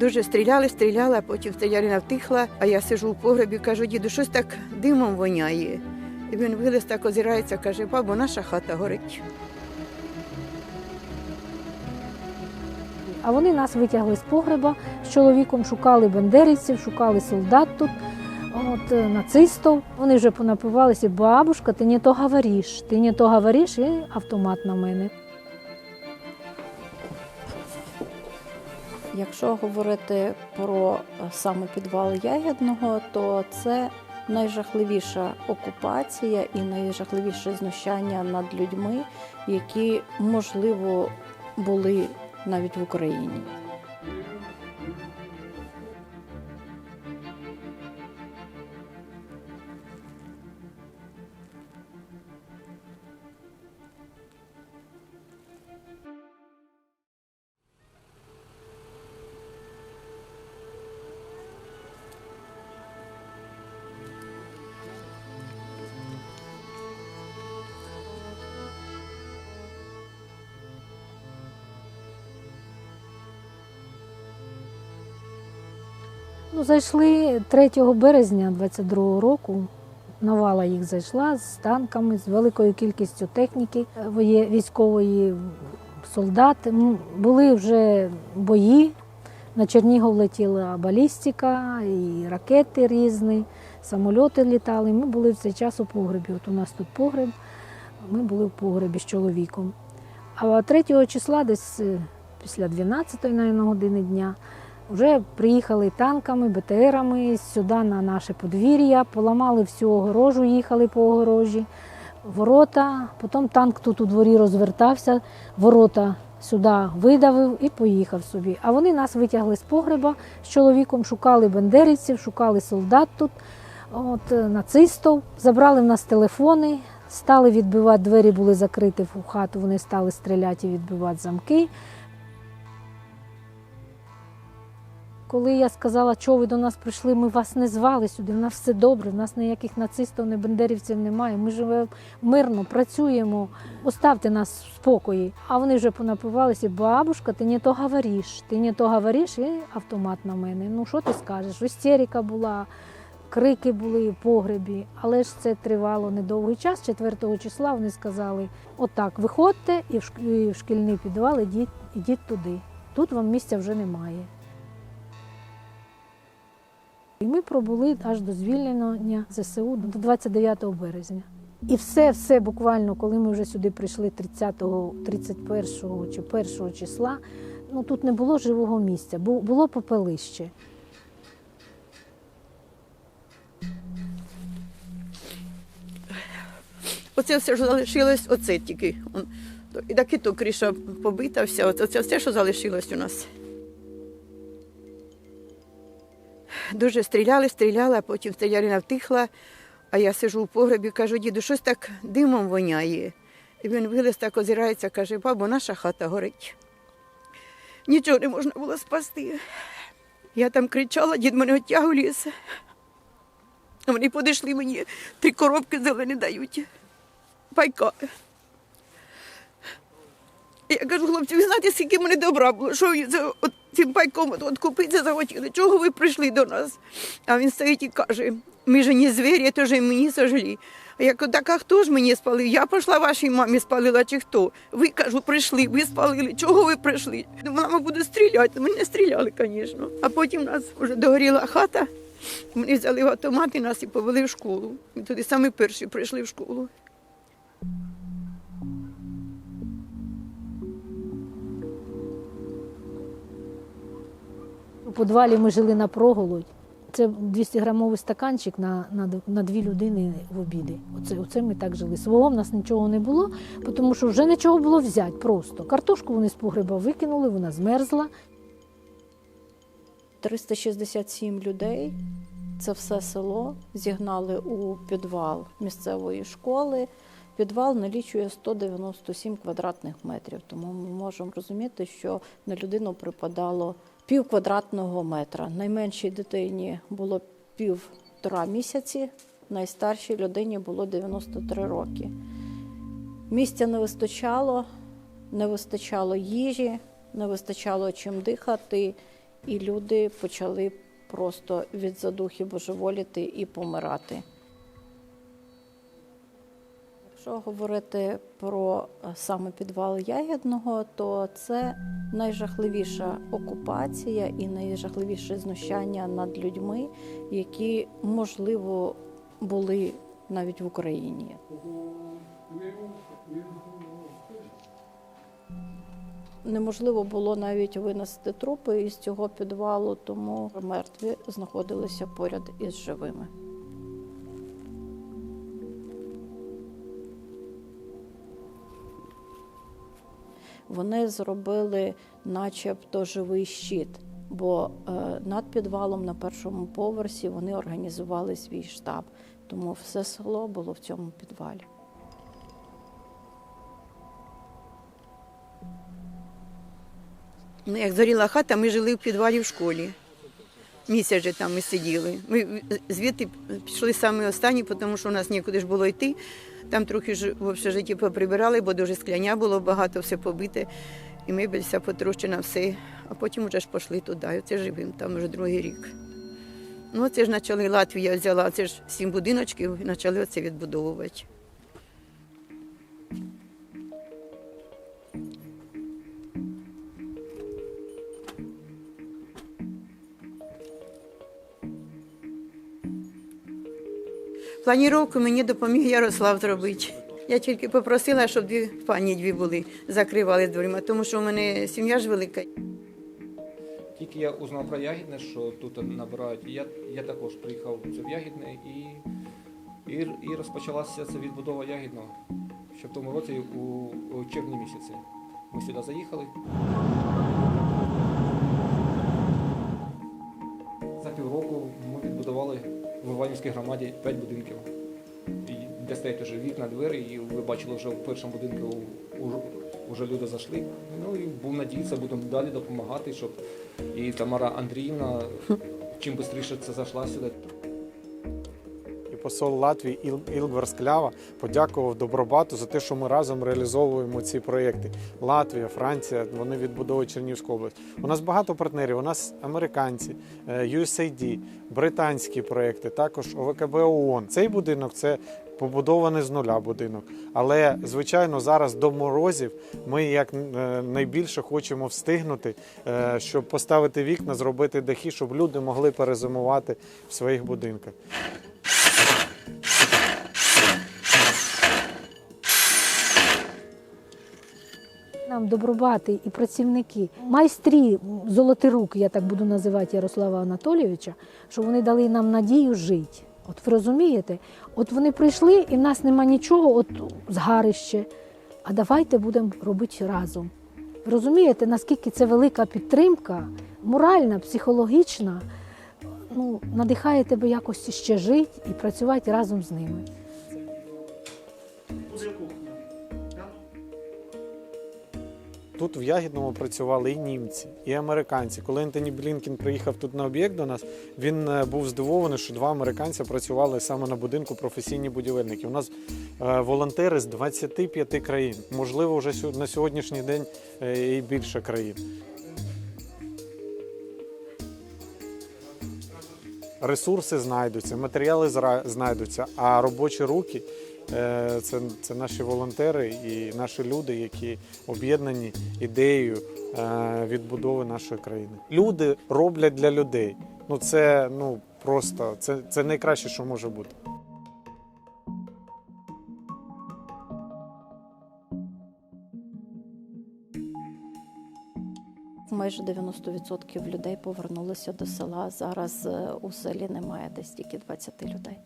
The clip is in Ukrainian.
Дуже стріляли, стріляли, а потім стрілялина втихла, а я сижу в погребі, кажу, діду, щось так димом воняє. І він вилез так озирається, каже, бабо, наша хата горить. А вони нас витягли з погреба з чоловіком, шукали бандерівців, шукали солдат тут, от, е, нацистів. Вони вже понапивалися, бабушка, ти не то говориш, ти не то говориш, і автомат на мене. Якщо говорити про е, саме підвал Ягідного, то це найжахливіша окупація і найжахливіше знущання над людьми, які можливо були навіть в Україні. Ну, зайшли 3 березня 22 року. Навала їх зайшла з танками, з великою кількістю техніки е, військової, солдат. Були вже бої. На Чернігов летіла балістика, і ракети різні, самольоти літали. Ми були в цей час у погребі. От у нас тут погреб, ми були в погребі з чоловіком. А 3 числа, десь е, після 12-ї наверно, години дня, вже приїхали танками, БТРами сюди на наше подвір'я, поламали всю огорожу, їхали по огорожі, ворота. Потім танк тут у дворі розвертався, ворота сюди видавив і поїхав собі. А вони нас витягли з погреба з чоловіком, шукали бандерівців, шукали солдат тут, от, е, нацистів, забрали в нас телефони, стали відбивати, двері були закриті в хату, вони стали стріляти і відбивати замки. Коли я сказала, що ви до нас прийшли, ми вас не звали сюди, в нас все добре, в нас ніяких нацистів, ні бандерівців немає. Ми живемо мирно, працюємо, оставте нас в спокої. А вони вже понапивалися, бабушка, ти не то говориш, ти не то говориш, і автомат на мене. Ну що ти скажеш? Істерика була, крики були погребі, але ж це тривало недовгий час. 4 числа вони сказали: отак, виходьте і в шкільний підвал, ідіть, ідіть туди. Тут вам місця вже немає. І ми пробули аж до звільнення ЗСУ до 29 березня. І все, все буквально, коли ми вже сюди прийшли 30-го, 31-го чи 1 числа, ну тут не було живого місця, бу- було попелище. Оце все, що залишилось, оце тільки. І так і то криша побита, вся. Оце все, що залишилось у нас. Дуже стріляли, стріляли, а потім стрілялина втихла, а я сижу в погребі, кажу, діду, щось так димом воняє. І він вилез так озирається, каже, бабо, наша хата горить. Нічого не можна було спасти. Я там кричала, дід мене оттягав ліс. А Вони підійшли мені, три коробки зелені дають. Пайка. Я кажу, хлопці, ви знаєте, скільки мене добра було, що за от цим пайком от, купитися захотіли, чого ви прийшли до нас? А він стоїть і каже, ми ж не звірі, то ж мені сожгли. А я кажу, так а хто ж мені спалив? Я пішла вашій мамі спалила чи хто? Ви кажу, прийшли, ви спалили. Чого ви прийшли? Мама буде стріляти. Ми не стріляли, звісно. А потім у нас вже догоріла хата. Вони взяли автомат і нас і повели в школу. Ми туди самі перші прийшли в школу. Підвалі ми жили на проголодь. Це 200-грамовий стаканчик на, на, на дві людини в обіди. Оце, оце ми так жили. Свого в нас нічого не було, тому що вже нічого було взяти просто. Картошку вони з погреба викинули, вона змерзла. 367 людей. Це все село зігнали у підвал місцевої школи. Підвал налічує 197 квадратних метрів, тому ми можемо розуміти, що на людину припадало пів квадратного метра. Найменшій дитині було півтора місяці, найстаршій людині було 93 роки. Місця не вистачало, не вистачало їжі, не вистачало чим дихати. і люди почали просто від задухи божеволіти і помирати. Якщо говорити про е, саме підвал Ягідного, то це найжахливіша окупація і найжахливіше знущання над людьми, які, можливо, були навіть в Україні. Неможливо було навіть винести трупи із цього підвалу, тому мертві знаходилися поряд із живими. Вони зробили начебто живий щит, бо е, над підвалом на першому поверсі вони організували свій штаб, тому все село було в цьому підвалі. Ну, як зоріла хата, ми жили в підвалі в школі. Місяць же там ми сиділи. Ми звідти пішли саме останні, тому що у нас нікуди ж було йти. Там трохи ж в общежитті поприбирали, бо дуже скляня було багато, все побите. І мебель вся потрощена, все. А потім вже ж пішли туди. Оце живим, там вже другий рік. Ну, це ж почали Латвія взяла, це ж сім будиночків, почали оце відбудовувати. Планіровку мені допоміг Ярослав зробити. Я тільки попросила, щоб дві пані дві були, закривали дверима, тому що в мене сім'я ж велика. Тільки я узнав про Ягідне, що тут набирають. Я, я також приїхав в Ягідне і, і, і розпочалася ця відбудова Ягідного ще в тому році у, у червні місяці. Ми сюди заїхали. В громаді 5 будинків. І де стоять вже вікна, двері, і ви бачили вже в першому будинку вже люди зайшли. Ну і був надіятися, будемо далі допомагати, щоб і Тамара Андріївна чим швидше це зайшла сюди. Посол Латвії Іл- Ілгвар Склява подякував Добробату за те, що ми разом реалізовуємо ці проєкти. Латвія, Франція, вони відбудовують Чернігівську область. У нас багато партнерів. У нас американці, е, USAID, британські проєкти, також ОВКБ ООН. Цей будинок це побудований з нуля будинок. Але звичайно, зараз до морозів ми як е, найбільше хочемо встигнути, е, щоб поставити вікна, зробити дахи, щоб люди могли перезимувати в своїх будинках. Нам добробати і працівники, майстрі золотий рук, я так буду називати Ярослава Анатолійовича, що вони дали нам надію жити. От ви розумієте? От вони прийшли, і в нас нема нічого, от згарище. А давайте будемо робити разом. Ви розумієте, наскільки це велика підтримка, моральна, психологічна, ну, надихає тебе якось ще жити і працювати разом з ними. Тут в Ягідному працювали і німці, і американці. Коли Ентоні Блінкін приїхав тут на об'єкт до нас, він е, був здивований, що два американця працювали саме на будинку професійні будівельники. У нас е, волонтери з 25 країн, можливо, вже на сьогоднішній день е, і більше країн. Ресурси знайдуться, матеріали знайдуться, а робочі руки це, це наші волонтери і наші люди, які об'єднані ідеєю е, відбудови нашої країни. Люди роблять для людей. Ну це ну просто це, це найкраще, що може бути. Майже 90% людей повернулися до села. Зараз е, у селі немає десь тільки 20 людей.